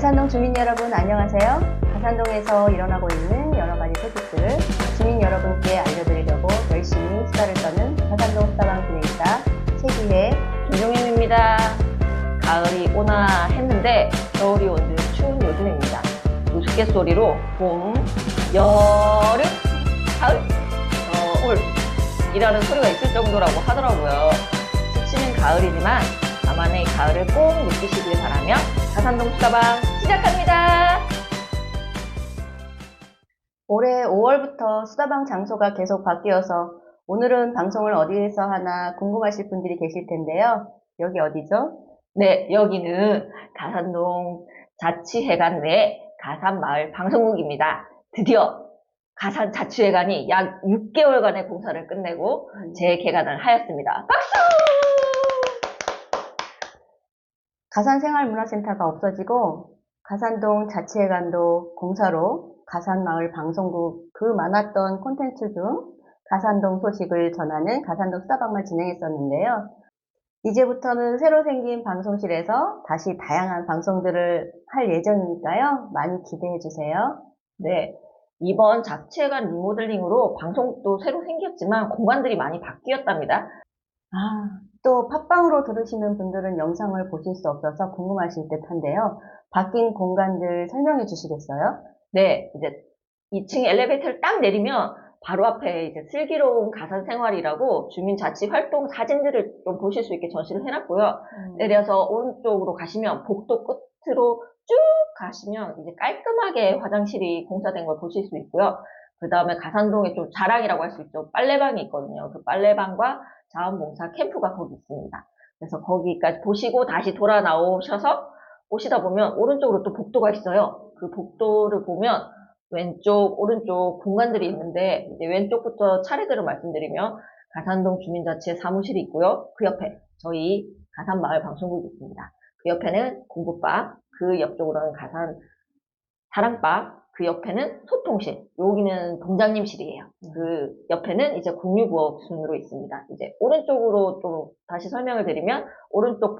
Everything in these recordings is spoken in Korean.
가산동 주민 여러분 안녕하세요. 가산동에서 일어나고 있는 여러 가지 소식들을 주민 여러분께 알려드리려고 열심히 수다를 떠는 가산동 수다방 진행자 최기혜 김종현입니다. 가을이 오나 했는데 겨울이 온 듯 추운 요즘입니다. 우스갯소리로 봄, 여름, 가을, 겨울 이라는 소리가 있을 정도라고 하더라고요. 스치는 가을이지만 나만의 가을을 꼭 느끼시길 바라며 가산동 수다방 시작합니다. 올해 5월부터 수다방 장소가 계속 바뀌어서 오늘은 방송을 어디에서 하나 궁금하실 분들이 계실 텐데요. 여기 어디죠? 네, 여기는 가산동 자치회관 내 가산마을 방송국입니다. 드디어 가산 자치회관이 약 6개월간의 공사를 끝내고 재개관을 하였습니다. 가산생활문화센터가 없어지고 가산동 자치회관도 공사로 가산마을 방송국 그 많았던 콘텐츠 중 가산동 소식을 전하는 가산동 수다방만 진행했었는데요. 이제부터는 새로 생긴 방송실에서 다시 다양한 방송들을 할 예정이니까요. 많이 기대해 주세요. 네, 이번 자치회관 리모델링으로 방송국도 새로 생겼지만 공간들이 많이 바뀌었답니다. 아, 또 팟빵으로 들으시는 분들은 영상을 보실 수 없어서 궁금하실 듯 한데요. 바뀐 공간들 설명해 주시겠어요? 네, 이제 2층 엘리베이터를 딱 내리면 바로 앞에 이제 슬기로운 가산 생활이라고 주민 자치 활동 사진들을 좀 보실 수 있게 전시를 해놨고요. 내려서 오른쪽으로 가시면 복도 끝으로 쭉 가시면 이제 깔끔하게 화장실이 공사된 걸 보실 수 있고요. 그 다음에 가산동에 좀 자랑이라고 할 수 있죠. 빨래방이 있거든요. 그 빨래방과 자원봉사 캠프가 거기 있습니다. 그래서 거기까지 보시고 다시 돌아 나오셔서 오시다 보면 오른쪽으로 또 복도가 있어요. 그 복도를 보면 왼쪽, 오른쪽 공간들이 있는데 이제 왼쪽부터 차례대로 말씀드리면 가산동 주민자치 사무실이 있고요. 그 옆에 저희 가산마을 방송국이 있습니다. 그 옆에는 공부방, 그 옆쪽으로는 가산 사랑방, 그 옆에는 소통실, 여기는 동장님실이에요. 그 옆에는 이제 공유부업 순으로 있습니다. 이제 오른쪽으로 좀 다시 설명을 드리면 오른쪽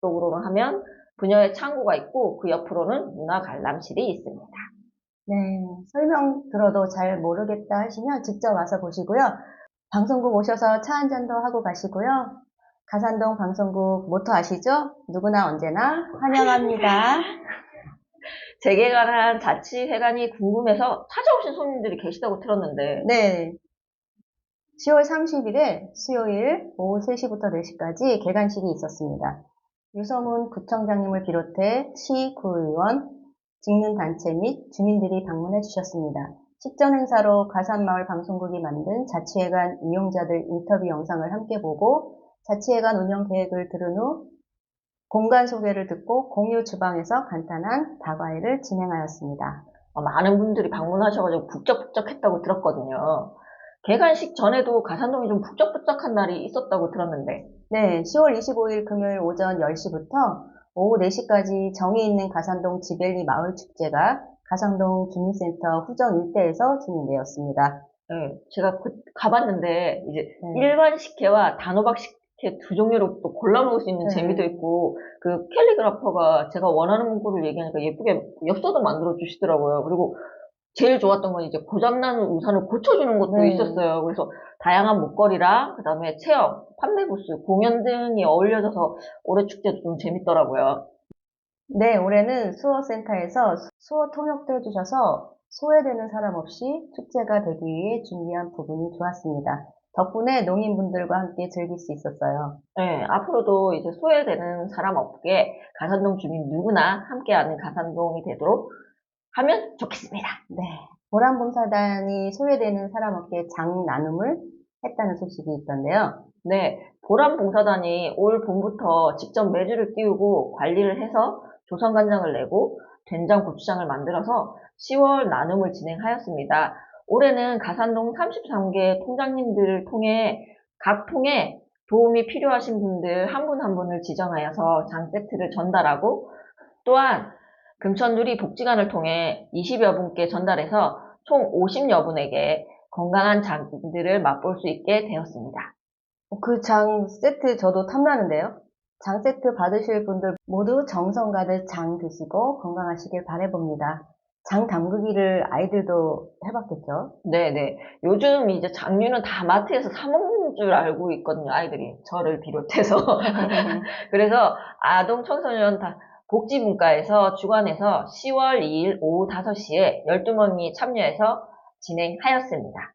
북쪽으로 하면 분야의 창구가 있고 그 옆으로는 문화 관람실이 있습니다. 네, 설명 들어도 잘 모르겠다 하시면 직접 와서 보시고요. 방송국 오셔서 차 한 잔도 하고 가시고요. 가산동 방송국 모토 아시죠? 누구나 언제나 환영합니다. 재개관한 자치회관이 궁금해서 찾아오신 손님들이 계시다고 들었는데 네. 10월 30일에 수요일 오후 3시부터 4시까지 개관식이 있었습니다. 유성훈 구청장님을 비롯해 시, 구의원, 직능단체 및 주민들이 방문해 주셨습니다. 식전 행사로 가산마을 방송국이 만든 자치회관 이용자들 인터뷰 영상을 함께 보고 자치회관 운영 계획을 들은 후 공간 소개를 듣고 공유 주방에서 간단한 다과회를 진행하였습니다. 어, 많은 분들이 방문하셔가지고 북적북적했다고 들었거든요. 개관식 전에도 가산동이 좀 북적북적한 날이 있었다고 들었는데 네, 10월 25일 금요일 오전 10시부터 오후 4시까지 정이 있는 가산동 지벨리 마을 축제가 가산동 주민센터 후정 일대에서 진행되었습니다. 네, 제가 그- 가봤는데 이제 네. 일반 식혜와 단호박 식 혜두 종류로 또 골라 먹을 수 있는 네. 재미도 있고 그 캘리그라퍼가 제가 원하는 문구를 얘기하니까 예쁘게 엽서도 만들어 주시더라고요. 그리고 제일 좋았던 건 이제 고장난 우산을 고쳐주는 것도 네. 있었어요. 그래서 다양한 목걸이랑 그다음에 체험, 판매 부스, 공연 등이 어울려져서 올해 축제도 좀 재밌더라고요. 네, 올해는 수어센터에서 수어 통역도 해주셔서 소외되는 사람 없이 축제가 되기 위해 준비한 부분이 좋았습니다. 덕분에 농인분들과 함께 즐길 수 있었어요. 네, 앞으로도 이제 소외되는 사람 없게 가산동 주민 누구나 함께하는 가산동이 되도록 하면 좋겠습니다. 네, 보람봉사단이 소외되는 사람 없게 장 나눔을 했다는 소식이 있던데요. 네, 보람봉사단이 올 봄부터 직접 매주를 띄우고 관리를 해서 조선간장을 내고 된장 고추장을 만들어서 10월 나눔을 진행하였습니다. 올해는 가산동 33개 통장님들을 통해 각 통에 도움이 필요하신 분들 한분한 분을 지정하여서 장 세트를 전달하고 또한 금천누리 복지관을 통해 20여 분께 전달해서 총 50여 분에게 건강한 장들을 맛볼 수 있게 되었습니다. 그 장 세트 저도 탐나는데요. 장 세트 받으실 분들 모두 정성 가득 장 드시고 건강하시길 바라봅니다. 장 담그기를 아이들도 해봤겠죠? 네네. 요즘 이제 장류는 다 마트에서 사먹는 줄 알고 있거든요, 아이들이. 저를 비롯해서. 그래서 아동 청소년 다- 복지분과에서 주관해서 10월 2일 오후 5시에 12명이 참여해서 진행하였습니다.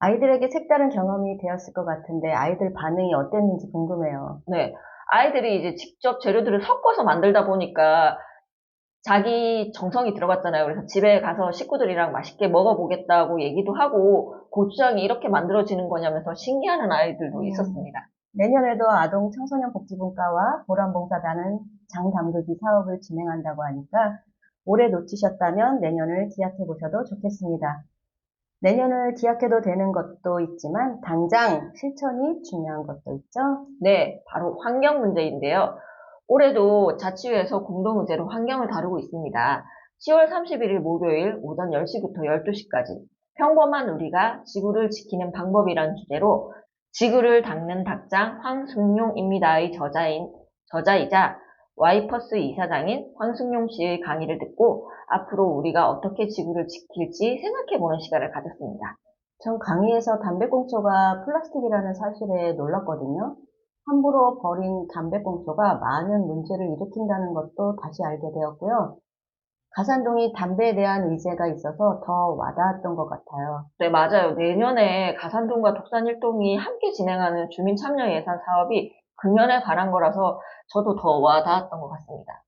아이들에게 색다른 경험이 되었을 것 같은데 아이들 반응이 어땠는지 궁금해요. 네. 아이들이 이제 직접 재료들을 섞어서 만들다 보니까 자기 정성이 들어갔잖아요. 그래서 집에 가서 식구들이랑 맛있게 먹어보겠다고 얘기도 하고 고추장이 이렇게 만들어지는 거냐면서 신기해하는 아이들도 음. 있었습니다. 내년에도 아동 청소년 복지분과와 보람봉사단은 장 담그기 사업을 진행한다고 하니까 올해 놓치셨다면 내년을 기약해 보셔도 좋겠습니다. 내년을 기약해도 되는 것도 있지만 당장 실천이 중요한 것도 있죠. 네, 바로 환경 문제인데요. 올해도 자치회에서 공동의제로 환경을 다루고 있습니다. 10월 31일 목요일 오전 10시부터 12시까지 평범한 우리가 지구를 지키는 방법이라는 주제로 지구를 닦는 닭장 황승용입니다의 저자인, 저자이자 와이퍼스 이사장인 황승용 씨의 강의를 듣고 앞으로 우리가 어떻게 지구를 지킬지 생각해보는 시간을 가졌습니다. 전 강의에서 담배꽁초가 플라스틱이라는 사실에 놀랐거든요. 함부로 버린 담배꽁초가 많은 문제를 일으킨다는 것도 다시 알게 되었고요. 가산동이 담배에 대한 의제가 있어서 더 와닿았던 것 같아요. 네, 맞아요. 내년에 가산동과 독산일동이 함께 진행하는 주민 참여 예산 사업이 금년에 관한 거라서 저도 더 와닿았던 것 같습니다.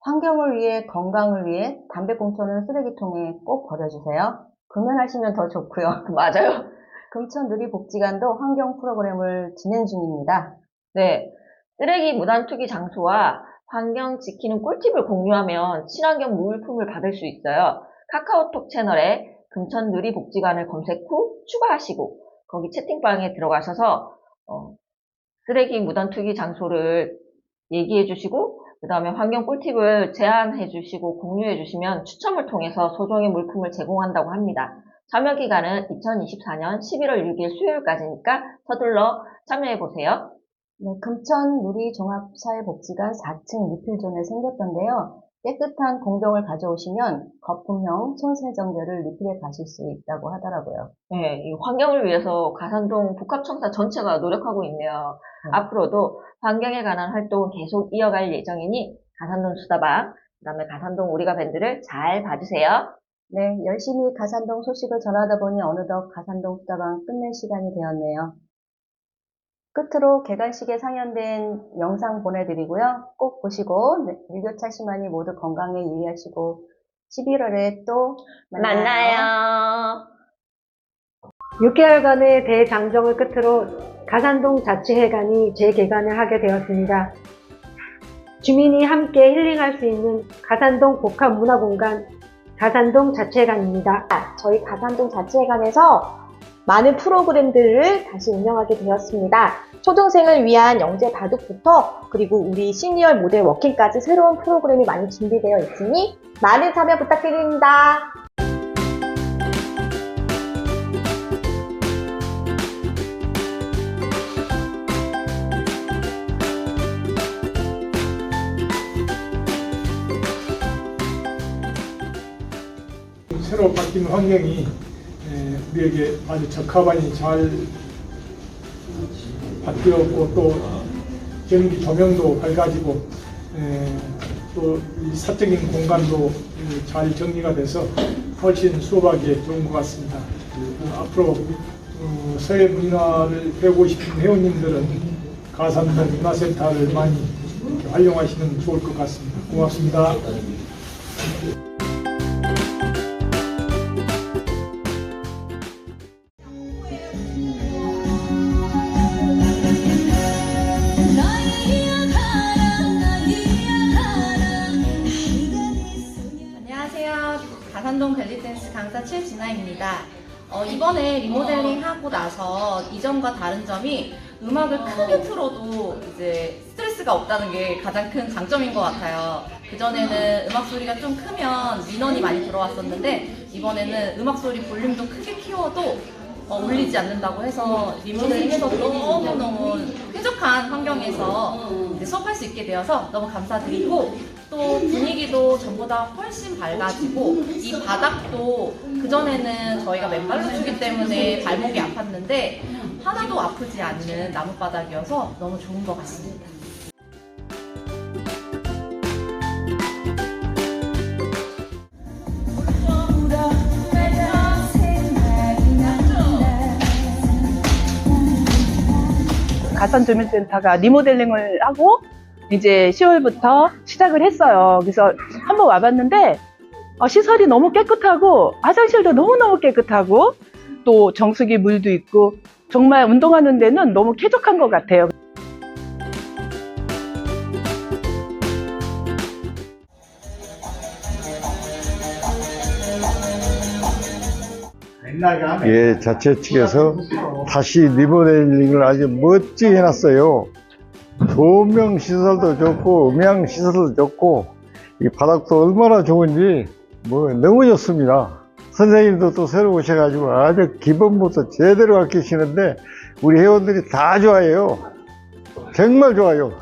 환경을 위해 건강을 위해 담배꽁초는 쓰레기통에 꼭 버려주세요. 금연하시면 더 좋고요. 맞아요. 금천 누리복지관도 환경 프로그램을 진행 중입니다. 네. 쓰레기 무단 투기 장소와 환경 지키는 꿀팁을 공유하면 친환경 물품을 받을 수 있어요. 카카오톡 채널에 금천 누리복지관을 검색 후 추가하시고 거기 채팅방에 들어가셔서 어, 쓰레기 무단 투기 장소를 얘기해 주시고 그 다음에 환경 꿀팁을 제안해 주시고 공유해 주시면 추첨을 통해서 소정의 물품을 제공한다고 합니다. 참여 기간은 2024년 11월 6일 수요일까지니까 서둘러 참여해 보세요. 네, 금천 누리종합사회복지관 4층 리필존에 생겼던데요. 깨끗한 공병을 가져오시면 거품형 손세정제를 리필해 가실 수 있다고 하더라고요. 네, 이 환경을 위해서 가산동 복합청사 전체가 노력하고 있네요. 네. 앞으로도 환경에 관한 활동은 계속 이어갈 예정이니 가산동 수다방, 그 다음에 가산동 우리가 밴드를 잘 봐주세요. 네, 열심히 가산동 소식을 전하다 보니 어느덧 가산동 수다방 끝낼 시간이 되었네요. 끝으로 개관식에 상연된 영상 보내드리고요. 꼭 보시고 네, 일교차 시만이 모두 건강에 유의하시고 11월에 또 만나요. 만나요. 6개월간의 대장정을 끝으로 가산동 자치회관이 재개관을 하게 되었습니다. 주민이 함께 힐링할 수 있는 가산동 복합문화공간 가산동 자치회관입니다. 저희 가산동 자치회관에서 많은 프로그램들을 다시 운영하게 되었습니다. 초등생을 위한 영재 바둑부터 그리고 우리 시니어 모델 워킹까지 새로운 프로그램이 많이 준비되어 있으니 많은 참여 부탁드립니다. 새로 바뀐 환경이 에, 우리에게 아주 적합하니 잘 바뀌었고 또 전기 조명도 밝아지고 또이 사적인 공간도 이잘 정리가 돼서 훨씬 수업하기에 좋은 것 같습니다. 어, 앞으로 어, 서해 문화를 배우고 싶은 회원님들은 가산동 문화센터를 많이 활용하시면 좋을 것 같습니다. 고맙습니다. 최진아입니다. 어, 이번에 리모델링 하고 나서 이전과 다른 점이 음악을 크게 틀어도 이제 스트레스가 없다는 게 가장 큰 장점인 것 같아요. 그전에는 음악 소리가 좀 크면 민원이 많이 들어왔었는데 이번에는 음악 소리 볼륨도 크게 키워도 어, 울리지 않는다고 해서 리모델링해서 너무너무 쾌적한 환경에서 이제 수업할 수 있게 되어서 너무 감사드리고 또 분위기도 전보다 훨씬 밝아지고 이 바닥도 그전에는 저희가 맨발로 주기 때문에 발목이 아팠는데 하나도 아프지 않는 나무바닥이어서 너무 좋은 것 같습니다. 가산주민센터가 리모델링을 하고 이제 10월부터 시작을 했어요. 그래서 한번 와봤는데 어, 시설이 너무 깨끗하고 화장실도 너무너무 깨끗하고 또 정수기 물도 있고 정말 운동하는 데는 너무 쾌적한 것 같아요. 예, 자체 측에서 다시 리모델링을 아주 멋지게 해놨어요. 조명 시설도 좋고, 음향 시설도 좋고, 이 바닥도 얼마나 좋은지, 뭐, 너무 좋습니다. 선생님도 또 새로 오셔가지고 아주 기본부터 제대로 가르치시는데, 우리 회원들이 다 좋아해요. 정말 좋아요.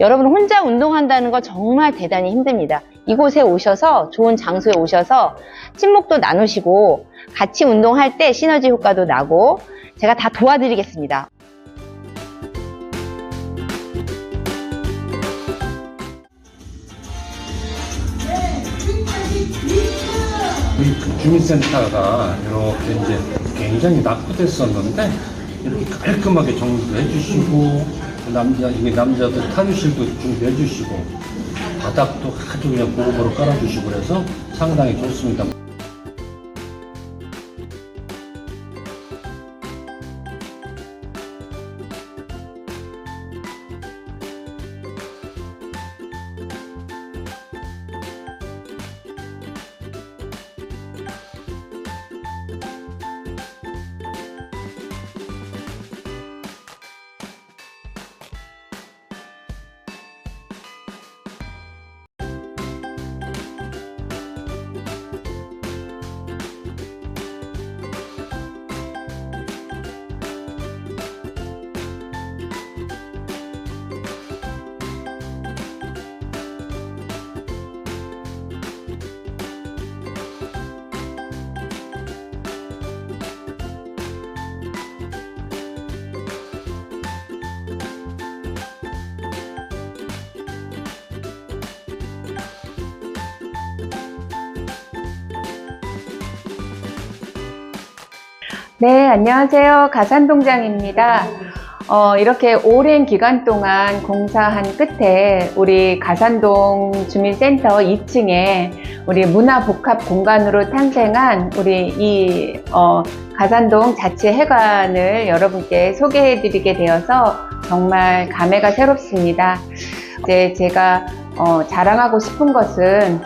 여러분 혼자 운동한다는 거 정말 대단히 힘듭니다. 이곳에 오셔서 좋은 장소에 오셔서 친목도 나누시고 같이 운동할 때 시너지 효과도 나고 제가 다 도와드리겠습니다. 주민센터가 이렇게 이제 굉장히 낙후됐었는데 이렇게 깔끔하게 정리도 해주시고 남자 이게 남자들 탈의실도 준비해 주시고 바닥도 아주 그냥 고급으로 깔아주시고 그래서 상당히 좋습니다. 네, 안녕하세요. 가산동장입니다. 어, 이렇게 오랜 기간 동안 공사한 끝에 우리 가산동 주민센터 2층에 우리 문화복합 공간으로 탄생한 우리 이 어, 가산동 자치회관을 여러분께 소개해 드리게 되어서 정말 감회가 새롭습니다. 이제 제가 어, 자랑하고 싶은 것은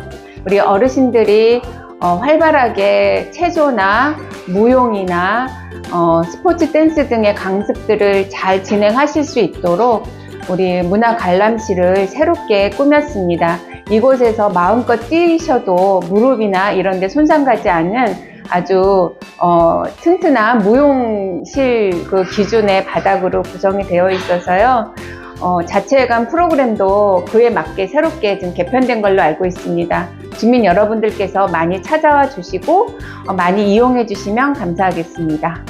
우리 어르신들이 어, 활발하게 체조나 무용이나 어, 스포츠 댄스 등의 강습들을 잘 진행하실 수 있도록 우리 문화 관람실을 새롭게 꾸몄습니다. 이곳에서 마음껏 뛰셔도 무릎이나 이런 데 손상 가지 않은 아주 어, 튼튼한 무용실 그 기준의 바닥으로 구성이 되어 있어서요. 어, 자체회관 프로그램도 그에 맞게 새롭게 좀 개편된 걸로 알고 있습니다. 주민 여러분들께서 많이 찾아와 주시고 어, 많이 이용해 주시면 감사하겠습니다.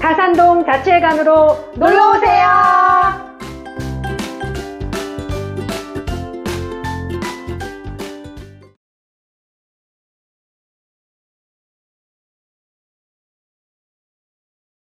가산동 자치회관으로 놀러 오세요!